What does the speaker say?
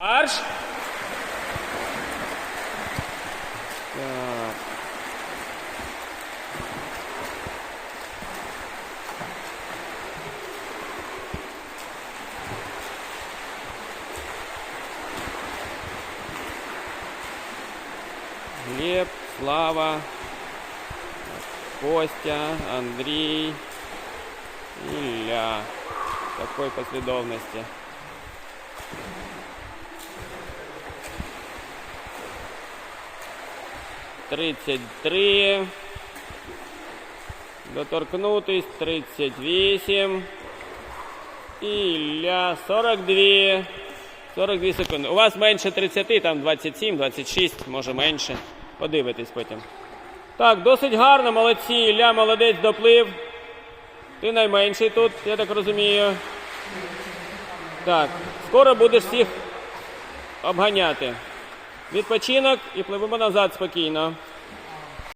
Марш. Так. Глеб, Слава, Костя, Андрей, Илья. В такой последовательности. Тридцять три. Доторкнутись. Тридцять вісім. Ілля 42. 42 секунди. У вас менше 30, там 27, 26, може менше. Подивитесь потім. Так, досить гарно, молодці. Ілля молодець доплив. Ти найменший тут, я так розумію. Так, скоро будеш всіх обганяти. Відпочинок і пливемо назад спокійно.